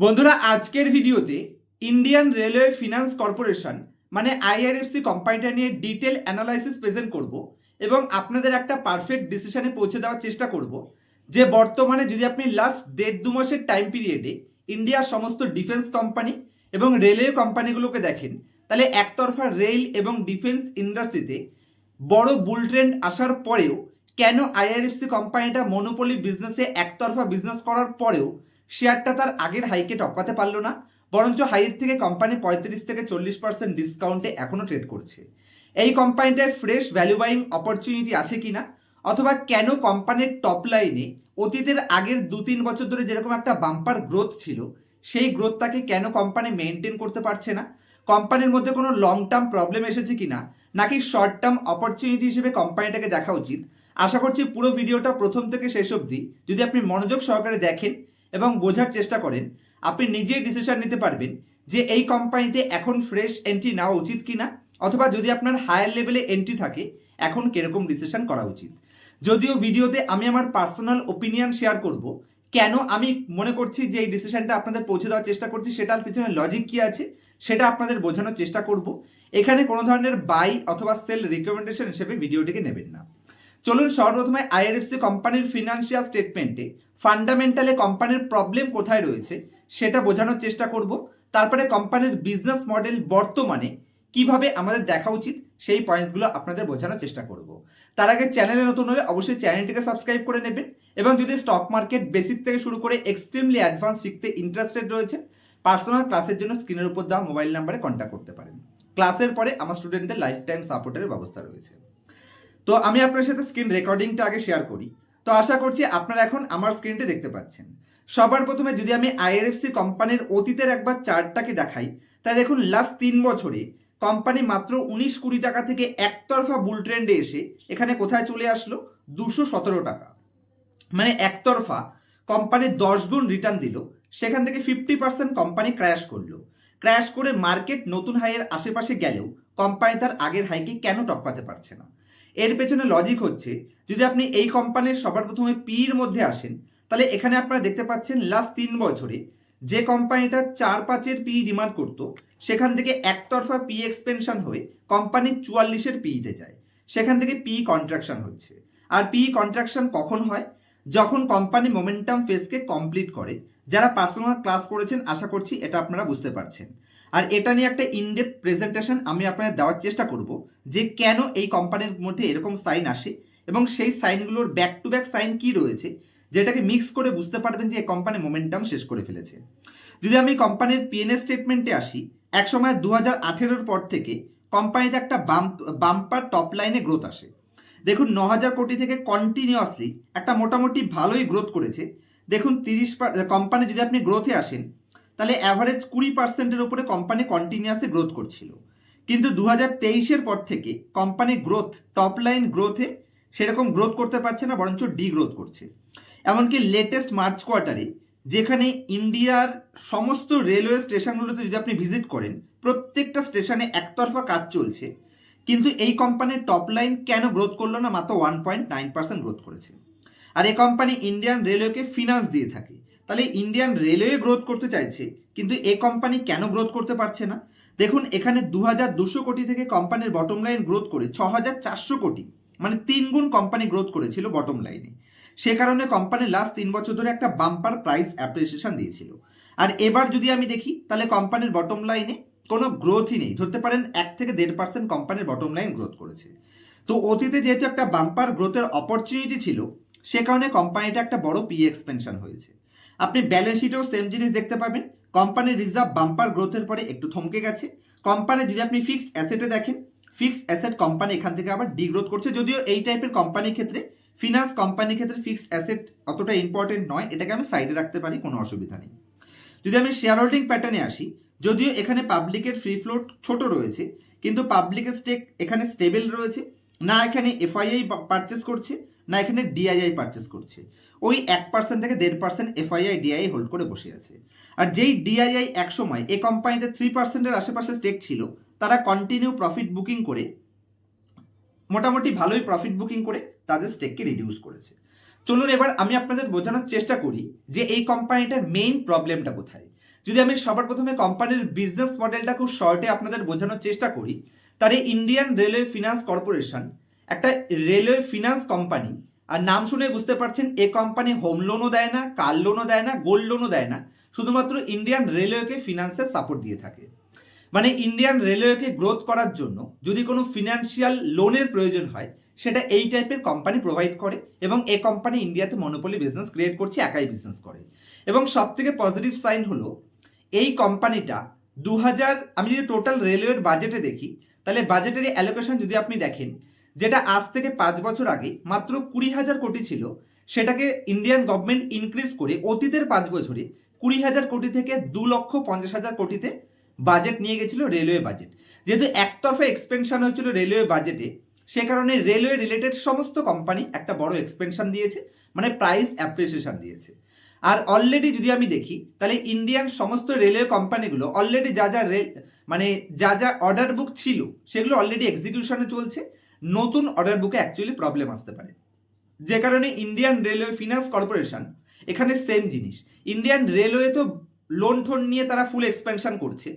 বন্ধুরা, আজকের ভিডিওতে ইন্ডিয়ান রেলওয়ে ফিনান্স কর্পোরেশন মানে আইআরএফসি কোম্পানিটা নিয়ে ডিটেল অ্যানালাইসিস প্রেজেন্ট করব এবং আপনাদের একটা পারফেক্ট ডিসিশনে পৌঁছে দেওয়ার চেষ্টা করব যে বর্তমানে যদি আপনি লাস্ট দেড় দু মাসের টাইম পিরিয়ডে ইন্ডিয়ার সমস্ত ডিফেন্স কোম্পানি এবং রেলওয়ে কোম্পানিগুলোকে দেখেন, তাহলে একতরফা রেল এবং ডিফেন্স ইন্ডাস্ট্রিতে বড় বুল ট্রেন্ড আসার পরেও কেন আইআরএফসি কোম্পানিটা মনোপলি বিজনেসে একতরফা বিজনেস করার পরেও শেয়ারটা তার আগের হাইকে টপকাতে পারল না, বরঞ্চ হাইয়ের থেকে কোম্পানি পঁয়ত্রিশ থেকে চল্লিশ পার্সেন্ট ডিসকাউন্টে এখনও ট্রেড করছে। এই কোম্পানিটায় ফ্রেশ ভ্যালু বাইং অপরচুনিটি আছে কিনা, অথবা কেন কোম্পানির টপ লাইনে অতীতের আগের দু তিন বছর ধরে যেরকম একটা বাম্পার গ্রোথ ছিল, সেই গ্রোথটাকে কেন কোম্পানি মেনটেন করতে পারছে না? কোম্পানির মধ্যে কোনো লং টার্ম প্রবলেম এসেছে কি না নাকি শর্ট টার্ম অপরচুনিটি হিসেবে কোম্পানিটাকে দেখা উচিত? আশা করছি পুরো ভিডিওটা প্রথম থেকে শেষ অবধি, যদি আপনি মনোযোগ সহকারে দেখেন এবং বোঝার চেষ্টা করেন, আপনি নিজেই ডিসিশন নিতে পারবেন যে এই কোম্পানিতে এখন ফ্রেশ এন্ট্রি নেওয়া উচিত কিনা, অথবা যদি আপনার হায়ার লেভেলে এন্ট্রি থাকে, এখন কীরকম ডিসিশন করা উচিত। যদিও ভিডিওতে আমি আমার পার্সোনাল ওপিনিয়ন শেয়ার করব, কেন আমি মনে করছি যে এই ডিসিশনটা আপনাদের পৌঁছে দেওয়ার চেষ্টা করছি সেটার পিছনে লজিক কি আছে, সেটা আপনাদের বোঝানোর চেষ্টা করব। এখানে কোনো ধরনের বাই অথবা সেল রিকমেন্ডেশন হিসেবে ভিডিওটিকে নেবেন না। চলুন সর্বপ্রথমে আইআরএফসি কোম্পানির ফিনান্সিয়াল স্টেটমেন্টে ফান্ডামেন্টালে কোম্পানির প্রবলেম কোথায় রয়েছে সেটা বোঝানোর চেষ্টা করব। তারপরে কোম্পানির বিজনেস মডেল বর্তমানে কীভাবে আমাদের দেখা উচিত সেই পয়েন্টসগুলো আপনাদের বোঝানোর চেষ্টা করব। তার আগে চ্যানেলে নতুন হলে অবশ্যই চ্যানেলটিকে সাবস্ক্রাইব করে নেবেন এবং যদি স্টক মার্কেট বেসিক থেকে শুরু করে এক্সট্রিমলি অ্যাডভান্স শিখতে ইন্টারেস্টেড রয়েছে, পার্সোনাল ক্লাসের জন্য স্ক্রিনের উপর দেওয়া মোবাইল নাম্বারে কন্ট্যাক্ট করতে পারেন। ক্লাসের পরে আমার স্টুডেন্টদের লাইফ টাইম সাপোর্টের ব্যবস্থা রয়েছে। তো আমি আপনার সাথে স্ক্রিন রেকর্ডিংটা আগে শেয়ার করি। তো আশা করছি আপনারা এখন আমার স্ক্রিনটি দেখতে পাচ্ছেন। সবার প্রথমে যদি আমি আইআরএফসি কোম্পানির অতীতের একবার চার্টটাকে দেখাই, তাই দেখুন লাস্ট তিন বছরে কোম্পানি মাত্র উনিশ কুড়ি টাকা থেকে একতরফা বুল ট্রেন্ডে এসে এখানে কোথায় চলে আসলো? দুশো সতেরো টাকা। মানে একতরফা কোম্পানি দশ গুণ রিটার্ন দিল, সেখান থেকে ফিফটি পার্সেন্ট কোম্পানি ক্র্যাশ করল। ক্র্যাশ করে মার্কেট নতুন হাইয়ের আশেপাশে গেলেও কোম্পানি তার আগের হাইকে কেন টপকাতে পারছে না? এর পেছনে লজিক হচ্ছে, যদি আপনি এই কোম্পানির সবার প্রথমে পির মধ্যে আসেন, তাহলে এখানে আপনারা দেখতে পাচ্ছেন লাস্ট তিন বছরে যে কোম্পানিটা চার পাঁচের পি ডিমান্ড করতো, সেখান থেকে একতরফা পি এক্সপেনশন হয়ে কোম্পানি চুয়াল্লিশের পিতে যায়। সেখান থেকে পি কন্ট্রাকশন হচ্ছে। আর পি কন্ট্রাকশন কখন হয়? যখন কোম্পানি মোমেন্টাম ফেসকে কমপ্লিট করে, যারা পার্সোনাল ক্লাস করেছেন, আশা করছি এটা আপনারা বুঝতে পারছেন। আর এটা নিয়ে একটা ইনডেপ প্রেজেন্টেশন আমি আপনাদের দেওয়ার চেষ্টা করব, যে কেন এই কোম্পানির মধ্যে এরকম সাইন আসে এবং সেই সাইনগুলোর ব্যাক টু ব্যাক সাইন কি রয়েছে, যেটাকে মিক্স করে বুঝতে পারবেন যে এই কোম্পানি মোমেন্টাম শেষ করে ফেলেছে। যদি আমি কোম্পানির পিএনএ স্টেটমেন্টে আসি, একসময় দু হাজার পর থেকে কোম্পানিতে একটা বাম্প বাম্পার টপ লাইনে গ্রোথ আসে। দেখুন ন হাজার কোটি থেকে কন্টিনিউয়াসলি একটা মোটামুটি ভালোই গ্রোথ করেছে। দেখুন, তিরিশ কোম্পানি যদি আপনি গ্রোথে আসেন, তাহলে অ্যাভারেজ কুড়ি পার্সেন্টের উপরে কোম্পানি কন্টিনিউয়াসলি গ্রোথ করছিল। কিন্তু দু হাজার তেইশের পর থেকে কোম্পানি গ্রোথ টপ লাইন গ্রোথে সেরকম গ্রোথ করতে পারছে না, বরঞ্চ ডি গ্রোথ করছে। এমনকি লেটেস্ট মার্চ কোয়ার্টারে যেখানে ইন্ডিয়ার সমস্ত রেলওয়ে স্টেশনগুলোতে যদি আপনি ভিজিট করেন, প্রত্যেকটা স্টেশনে একতরফা কাজ চলছে। কিন্তু এই কোম্পানির টপ লাইন কেন গ্রোথ করল না? মাত্র one point nine percent growth করেছে। আর এই কোম্পানি ইন্ডিয়ান রেলওয়েকে ফিনান্স দিয়ে থাকে। তাহলে ইন্ডিয়ান রেলওয়ে গ্রোথ করতে চাইছে, কিন্তু এ কোম্পানি কেন গ্রোথ করতে পারছে না? দেখুন, এখানে দু হাজার দুশো কোটি থেকে কোম্পানির বটম লাইন গ্রোথ করে ছ হাজার চারশো কোটি মানে তিন গুণ কোম্পানি গ্রোথ করেছিল বটম লাইনে সে কারণে কোম্পানি লাস্ট তিন বছর ধরে একটা বাম্পার প্রাইস অ্যাপ্রিসিয়েশন দিয়েছিল। আর এবার যদি আমি দেখি, তাহলে কোম্পানির বটম লাইনে কোনো গ্রোথই নেই। ধরতে পারেন এক থেকে দেড় পার্সেন্ট কোম্পানির বটম লাইন গ্রোথ করেছে। তো অতীতে যেহেতু একটা বাম্পার গ্রোথের অপরচুনিটি ছিল, সে কারণে কোম্পানিটা একটা বড় পি এক্সপেনশন হয়েছে। আপনি ব্যালেন্স শিটেও সেম জিনিস দেখতে পাবেন। কোম্পানির রিজার্ভ বাম্পার গ্রোথের পরে একটু থমকে গেছে। কোম্পানি যদি আপনি ফিক্সড অ্যাসেটে দেখেন ফিক্সড অ্যাসেট কোম্পানি এখান থেকে আবার ডিগ্রোথ করছে। যদিও এই টাইপের কোম্পানির ক্ষেত্রে ফিনান্স কোম্পানির ক্ষেত্রে ফিক্সড অ্যাসেট অতটা ইম্পর্টেন্ট নয়। এটাকে আমি সাইডে রাখতে পারি, কোনো অসুবিধা নেই। যদি আমি শেয়ার হোল্ডিং প্যাটার্নে আসি যদিও এখানে পাবলিকের ফ্রি ফ্লোট ছোট রয়েছে, কিন্তু পাবলিকের স্টেক এখানে স্টেবল রয়েছে। না এখানে এফআইআই পারচেস করছে, না এখানে ডিআইআই পারচেস করছে। ওই এক পার্সেন্ট থেকে দেড় পার্সেন্ট এফআইআই ডিআই হোল্ড করে বসে আছে। আর যেই ডিআইআই এক সময় এই কোম্পানিতে থ্রি পার্সেন্টের আশেপাশে স্টেক ছিল, তারা কন্টিনিউ প্রফিট বুকিং করে, মোটামুটি ভালোই প্রফিট বুকিং করে, তাদের স্টেককে রিডিউস করেছে। চলুন এবার আমি আপনাদের বোঝানোর চেষ্টা করি যে এই কোম্পানিটার মেইন প্রবলেমটা কোথায়। যদি আমি সবার প্রথমে কোম্পানির বিজনেস মডেলটা খুব শর্টে আপনাদের বোঝানোর চেষ্টা করি তাহলে ইন্ডিয়ান রেলওয়ে ফিনান্স কর্পোরেশন একটা রেলওয়ে ফিনান্স কোম্পানি আর নাম শুনে বুঝতে পারছেন এ কোম্পানি হোম লোনও দেয় না কার লোনও দেয় না গোল্ড লোনও দেয় না, শুধুমাত্র ইন্ডিয়ান রেলওয়েকে ফিনান্সের সাপোর্ট দিয়ে থাকে। মানে ইন্ডিয়ান রেলওয়েকে গ্রোথ করার জন্য যদি কোনো ফিনান্সিয়াল লোনের প্রয়োজন হয়, সেটা এই টাইপের কোম্পানি প্রোভাইড করে এবং এ কোম্পানি ইন্ডিয়াতে মনোপলি বিজনেস ক্রিয়েট করছে, একাই বিজনেস করে। এবং সব থেকে পজিটিভ সাইন হলো এই কোম্পানিটা দু হাজার আমি যদি টোটাল রেলওয়ের বাজেটে দেখি, তাহলে বাজেটের অ্যালোকেশন যদি আপনি দেখেন, যেটা আজ থেকে পাঁচ বছর আগে মাত্র কুড়ি হাজার কোটি ছিল, সেটাকে ইন্ডিয়ান গভর্নমেন্ট ইনক্রিজ করে অতীতের পাঁচ বছরে কুড়ি হাজার কোটি থেকে দু লক্ষ পঞ্চাশ হাজার কোটিতে বাজেট নিয়ে গেছিল রেলওয়ে বাজেট যেহেতু একতরফা এক্সপেনশন হয়েছিল রেলওয়ে বাজেটে সে কারণে রেলওয়ে রিলেটেড সমস্ত কোম্পানি একটা বড় এক্সপেনশন দিয়েছে মানে প্রাইস অ্যাপ্রিসিয়েশন দিয়েছে। আর অলরেডি যদি আমি দেখি, তাহলে ইন্ডিয়ান সমস্ত রেলওয়ে কোম্পানিগুলো অলরেডি যা যা রেল মানে যা যা অর্ডার বুক ছিল, সেগুলো অলরেডি এক্সিকিউশনে চলছে। নতুন অর্ডার বুকে অ্যাকচুয়ালি প্রবলেম আসতে পারে। যে কারণে ইন্ডিয়ান রেলওয়ে ফিনান্স কর্পোরেশন এখানে সেম জিনিস। ইন্ডিয়ান রেলওয়ে তো লোন ঠোন নিয়ে তারা ফুল এক্সপেনশন করছে।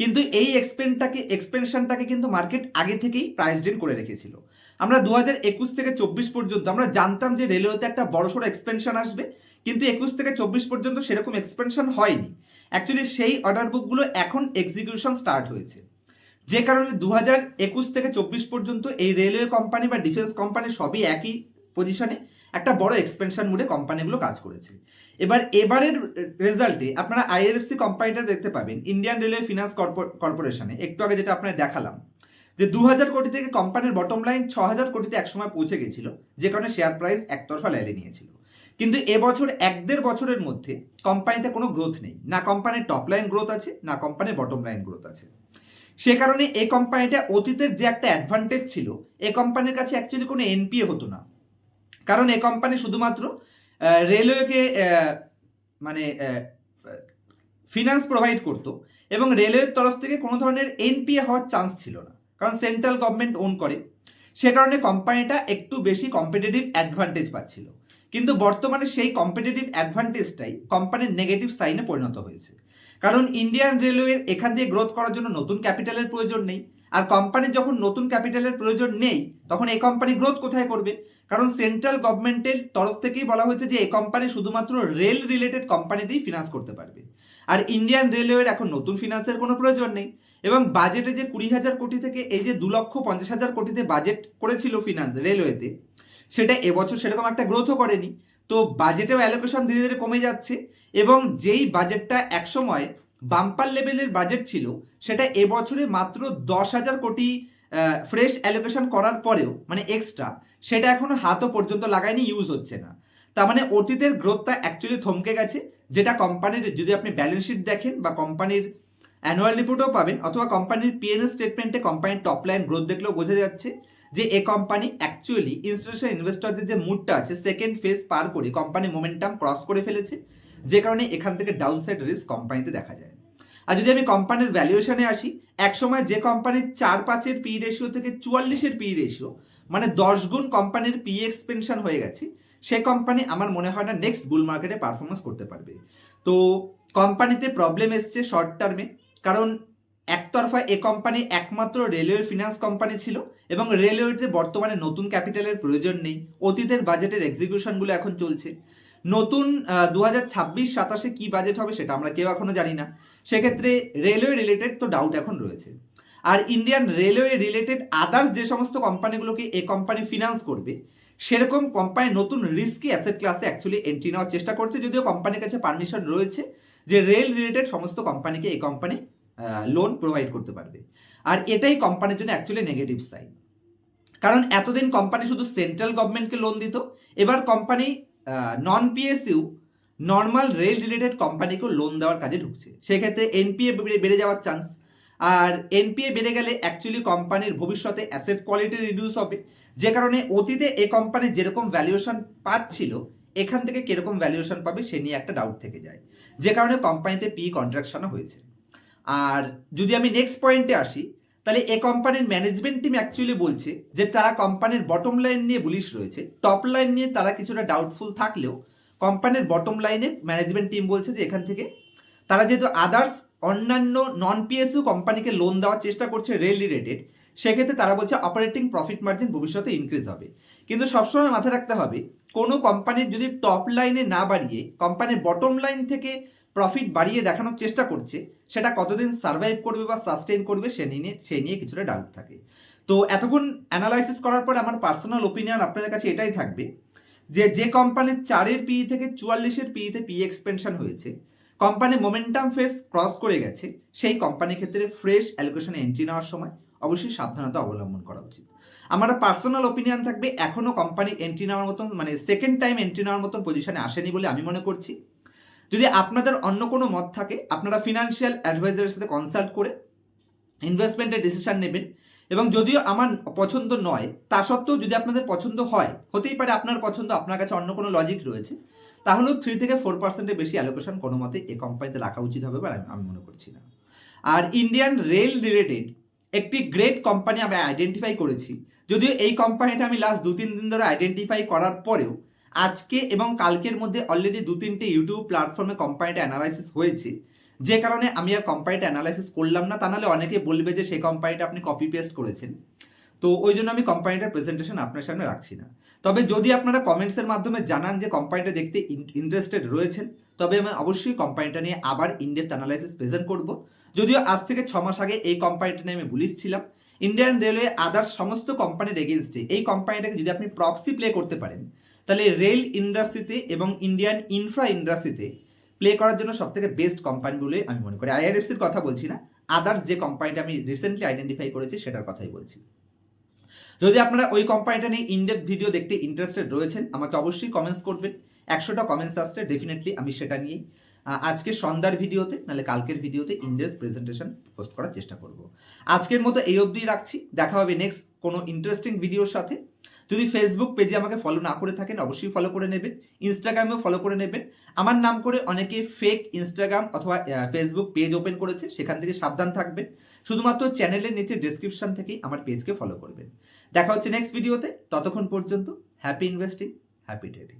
কিন্তু এই এক্সপেনটাকে এক্সপেনশনটাকে কিন্তু মার্কেট আগে থেকেই প্রাইস ডেন করে রেখেছিল। আমরা দু একুশ থেকে চব্বিশ পর্যন্ত, আমরা জানতাম যে রেলওয়েতে একটা বড়সড় এক্সপেনশন আসবে, কিন্তু একুশ থেকে চব্বিশ পর্যন্ত সেরকম এক্সপেনশন হয়নি। অ্যাকচুয়ালি সেই অর্ডার বুকগুলো এখন এক্সিকিউশন স্টার্ট হয়েছে। যে কারণে দু হাজার একুশ থেকে চব্বিশ পর্যন্ত এই রেলওয়ে কোম্পানি বা ডিফেন্স কোম্পানি সবই একই পজিশনে একটা বড় এক্সপেনশন মুডে কোম্পানিগুলো কাজ করেছে। এবার, এবারের রেজাল্টে আপনারা আইআরএফসি কোম্পানিটা দেখতে পাবেন ইন্ডিয়ান রেলওয়ে ফিনান্স কর্পোরেশনে একটু আগে যেটা আপনার দেখালাম। যে দু হাজার কোটি থেকে কোম্পানির বটম লাইন ছ হাজার কোটিতে একসময় পৌঁছে গেছিল, যে কারণে শেয়ার প্রাইস একতরফা ল্যালে নিয়েছিল। কিন্তু এবছর এক দেড় বছরের মধ্যে কোম্পানিতে কোনো গ্রোথ নেই। না কোম্পানির টপ লাইন গ্রোথ আছে, না কোম্পানির বটম লাইন গ্রোথ আছে। সে কারণে এই কোম্পানিটা অতীতের যে একটা অ্যাডভান্টেজ ছিল, এ কোম্পানির কাছে অ্যাকচুয়ালি কোনো এনপিএ হতো না। কারণ এ কোম্পানি শুধুমাত্র রেলওয়েকে মানে ফিনান্স প্রোভাইড করতো এবং রেলওয়ের তরফ থেকে কোনো ধরনের এনপিএ হওয়ার চান্স ছিল না। কারণ সেন্ট্রাল গভর্নমেন্ট ওন করে। সে কারণে কোম্পানিটা একটু বেশি কম্পিটিটিভ অ্যাডভান্টেজ পাচ্ছিল। কিন্তু বর্তমানে সেই কম্পিটিটিভ অ্যাডভান্টেজটাই কোম্পানির নেগেটিভ সাইনে পরিণত হয়েছে। কারণ ইন্ডিয়ান রেলওয়ের এখান দিয়ে গ্রোথ করার জন্য নতুন ক্যাপিটালের প্রয়োজন নেই। আর কোম্পানির যখন নতুন ক্যাপিটালের প্রয়োজন নেই, তখন এই কোম্পানি গ্রোথ কোথায় করবে? কারণ সেন্ট্রাল গভর্নমেন্টের তরফ থেকেই বলা হয়েছে যে, এই কোম্পানি শুধুমাত্র রেল রিলেটেড কোম্পানিতেই ফিনান্স করতে পারবে। আর ইন্ডিয়ান রেলওয়ের এখন নতুন ফিনান্সের কোনো প্রয়োজন নেই। এবং বাজেটে যে কুড়ি হাজার কোটি থেকে এই যে দু লক্ষ পঞ্চাশ হাজার কোটিতে বাজেট করেছিল ফিনান্স রেলওয়েতে সেটা এবছর সেরকম একটা গ্রোথও করেনি। তো বাজেটেও অ্যালোকেশন ধীরে ধীরে কমে যাচ্ছে এবং যেই বাজেটটা একসময় বাম্পার লেভেলের বাজেট ছিল, সেটা এবছরে মাত্র দশ হাজার কোটি ফ্রেশ অ্যালোকেশন করার পরেও মানে এক্সট্রা সেটা এখনও হাতও পর্যন্ত লাগায়নি ইউজ হচ্ছে না। তার মানে অতীতের গ্রোথটা অ্যাকচুয়ালি থমকে গেছে, যেটা কোম্পানির যদি আপনি ব্যালেন্স শিট দেখেন বা কোম্পানির অ্যানুয়াল রিপোর্টও পাবেন, অথবা কোম্পানির পিএনএস স্টেটমেন্টে কোম্পানির টপ লাইন গ্রোথ দেখলেও বোঝা যাচ্ছে যে এ কোম্পানি অ্যাকচুয়ালি ইনস্টিটিউশনাল ইনভেস্টরদের যে মুডটা আছে সেকেন্ড ফেজ পার করে কোম্পানি মোমেন্টাম ক্রস করে ফেলেছে, যে কারণে এখান থেকে ডাউন সাইড রিস্ক কোম্পানিতে দেখা যায়। আর যদি আমি কোম্পানির ভ্যালুয়েশনে আসি, একসময় যে কোম্পানির চার পাঁচের পি রেশিও থেকে চুয়াল্লিশের পি রেশিও মানে দশ গুণ কোম্পানির পি এক্সপেনশন হয়ে গেছে সে কোম্পানি আমার মনে হয় না নেক্সট বুল মার্কেটে পারফরমেন্স করতে পারবে। তো কোম্পানিতে প্রবলেম এসছে শর্ট টার্মে কারণ একতরফা এ কোম্পানি একমাত্র রেলওয়ে ফিনান্স কোম্পানি ছিল এবং রেলওয়েতে বর্তমানে নতুন ক্যাপিটালের প্রয়োজন নেই, অতীতের বাজেটের এক্সিকিউশনগুলো এখন চলছে। নতুন দু হাজার ছাব্বিশ, সাতাশে কী বাজেট হবে সেটা আমরা কেউ এখনও জানি না। সেক্ষেত্রে রেলওয়ে রিলেটেড তো ডাউট এখন রয়েছে। আর ইন্ডিয়ান রেলওয়ে রিলেটেড আদার্স যে সমস্ত কোম্পানিগুলোকে এ কোম্পানি ফিনান্স করবে সেরকম কোম্পানি নতুন রিস্কি অ্যাসেট ক্লাসে অ্যাকচুয়ালি এন্ট্রি নেওয়ার চেষ্টা করছে, যদিও কোম্পানির কাছে পারমিশন রয়েছে যে রেল রিলেটেড সমস্ত কোম্পানিকে এই কোম্পানি লোন প্রোভাইড করতে পারবে। আর এটাই কোম্পানির জন্য অ্যাকচুয়ালি নেগেটিভ সাইড কারণ এতদিন কোম্পানি শুধু সেন্ট্রাল গভর্নমেন্টকে লোন দিত, এবার company non PSU normal rail related কোম্পানিকেও loan দেওয়ার কাজে ঢুকছে। সেক্ষেত্রে এনপিএ বেড়ে যাওয়ার চান্স আর এনপিএ বেড়ে গেলে অ্যাকচুয়ালি কোম্পানির ভবিষ্যতে অ্যাসেট কোয়ালিটি রিডিউস হবে। যে কারণে অতীতে এই কোম্পানি যেরকম ভ্যালুয়েশন পাচ্ছিল, এখান থেকে কীরকম ভ্যালুয়েশন পাবে সে নিয়ে একটা ডাউট থেকে যায়। যে কারণে কোম্পানিতে পি কন্ট্রাকশনও হয়েছে। আর যদি আমি নেক্সট পয়েন্টে আসি, তাহলে এ কোম্পানির ম্যানেজমেন্ট টিম অ্যাকচুয়ালি বলছে যে তারা কোম্পানির বটম লাইন নিয়ে বুলিশ রয়েছে। টপ লাইন নিয়ে তারা কিছুটা ডাউটফুল থাকলেও কোম্পানির বটম লাইনে ম্যানেজমেন্ট টিম বলছে যে এখান থেকে তারা যেহেতু আদার্স অন্যান্য নন পিএসইউ কোম্পানিকে লোন দেওয়ার চেষ্টা করছে রেল রিলেটেড সেক্ষেত্রে তারা বলছে অপারেটিং প্রফিট মার্জিন ভবিষ্যতে ইনক্রিজ হবে। কিন্তু সবসময় মাথায় রাখতে হবে, কোনো কোম্পানির যদি টপ লাইনে না বাড়িয়ে কোম্পানির বটম লাইন থেকে প্রফিট বাড়িয়ে দেখানোর চেষ্টা করছে, সেটা কতদিন সার্ভাইভ করবে বা সাস্টেইন করবে সে নিয়ে সে নিয়ে কিছুটা ডাউট থাকে। তো এতক্ষণ অ্যানালাইসিস করার পর আমার পার্সোনাল ওপিনিয়ন আপনাদের কাছে এটাই থাকবে যে যে কোম্পানির চারের পিই থেকে চুয়াল্লিশের পিইতে পি এক্সপেনশন হয়েছে কোম্পানি মোমেন্টাম ফেস ক্রস করে গেছে, সেই কোম্পানির ক্ষেত্রে ফ্রেশ অ্যালোকেশনে এন্ট্রি নেওয়ার সময় অবশ্যই সাবধানতা অবলম্বন করা উচিত। আমার পার্সোনাল ওপিনিয়ন থাকবে এখনও কোম্পানি এন্ট্রি নেওয়ার মতন মানে সেকেন্ড টাইম এন্ট্রি নেওয়ার মতন পজিশনে আসেনি বলে আমি মনে করছি। যদি আপনাদের অন্য কোনো মত থাকে, আপনারা ফিনান্সিয়াল অ্যাডভাইজারের সাথে কনসাল্ট করে ইনভেস্টমেন্টের ডিসিশন নেবেন। এবং যদিও আমার পছন্দ নয়, তা সত্ত্বেও যদি আপনাদের পছন্দ হয়, হতেই পারে আপনার পছন্দ, আপনার কাছে অন্য কোনো লজিক রয়েছে, তাহলেও থ্রি থেকে ফোর পার্সেন্টের বেশি অ্যালোকেশন কোনো মতে এই কোম্পানিতে রাখা উচিত হবে বলে আমি- মনে করছি না। আর ইন্ডিয়ান রেল রিলেটেড একটি গ্রেট কোম্পানি আমি আইডেন্টিফাই করেছি। যদিও এই কোম্পানিটা আমি লাস্ট দু তিন দিন ধরে আইডেন্টিফাই করার পরেও আজকে এবং কালকের মধ্যে অলরেডি দু তিনটে ইউটিউব প্ল্যাটফর্মে কোম্পানিটা অ্যানালাইসিস হয়েছে। যে কারণে আমি আর কোম্পানিটা অ্যানালাইসিস করলাম না, তা নাহলে অনেকে বলবে যে সেই কোম্পানিটা আপনি কপি পেস্ট করেছেন। তো ওই জন্য আমি কোম্পানিটার প্রেজেন্টেশন আপনার সামনে রাখছি না। তবে যদি আপনারা কমেন্টসের মাধ্যমে জানান যে কোম্পানিটা দেখতে ইন্টারেস্টেড রয়েছেন তবে আমি অবশ্যই কোম্পানিটা নিয়ে আবার ইন্ডিয়ান অ্যানালাইসিস প্রেজেন্ট করব। যদিও আজ থেকে ছ মাস আগে এই কোম্পানিটা নিয়ে আমি বলিস ছিলাম। ইন্ডিয়ান রেলওয়ে আদার্স সমস্ত কোম্পানির এগেনস্টে এই কোম্পানিটাকে যদি আপনি প্রক্সি প্লে করতে পারেন, তাহলে রেল ইন্ডাস্ট্রিতে এবং ইন্ডিয়ান ইনফ্রা ইন্ডাস্ট্রিতে প্লে করার জন্য সব থেকে বেস্ট কোম্পানি বলে আমি মনে করি। আইআরএফসির কথা বলছি না। আদার্স যে কোম্পানিটা আমি রিসেন্টলি আইডেন্টিফাই করেছি, সেটার কথাই বলছি। যদি আপনারা ওই কোম্পানিটা নিয়ে ইনডেপ ভিডিও দেখতে ইন্টারেস্টেড রয়েছেন, আমাকে অবশ্যই কমেন্টস করবেন। একশোটা কমেন্টস আসছে ডেফিনেটলি আমি সেটা নিয়েই। আজকে সন্ধ্যার ভিডিওতে, নাহলে কালকের ভিডিওতে ইন্ডেক্স প্রেজেন্টেশন পোস্ট করার চেষ্টা করব। আজকের মতো এই অবধি রাখছি। দেখা হবে নেক্সট কোনো ইন্টারেস্টিং ভিডিওর সাথে। যদি ফেসবুক পেজে আমাকে ফলো না করে থাকেন, অবশ্যই ফলো করে নেবেন। ইনস্টাগ্রামেও ফলো করে নেবেন। আমার নাম করে অনেকে ফেক ইনস্টাগ্রাম অথবা ফেসবুক পেজ ওপেন করেছে, সেখান থেকে সাবধান থাকবেন। শুধুমাত্র চ্যানেলের নিচে ডেসক্রিপশন থেকেই আমার পেজকে ফলো করবেন। দেখা হচ্ছে নেক্সট ভিডিওতে ততক্ষণ পর্যন্ত হ্যাপি ইনভেস্টিং হ্যাপি ট্রেডিং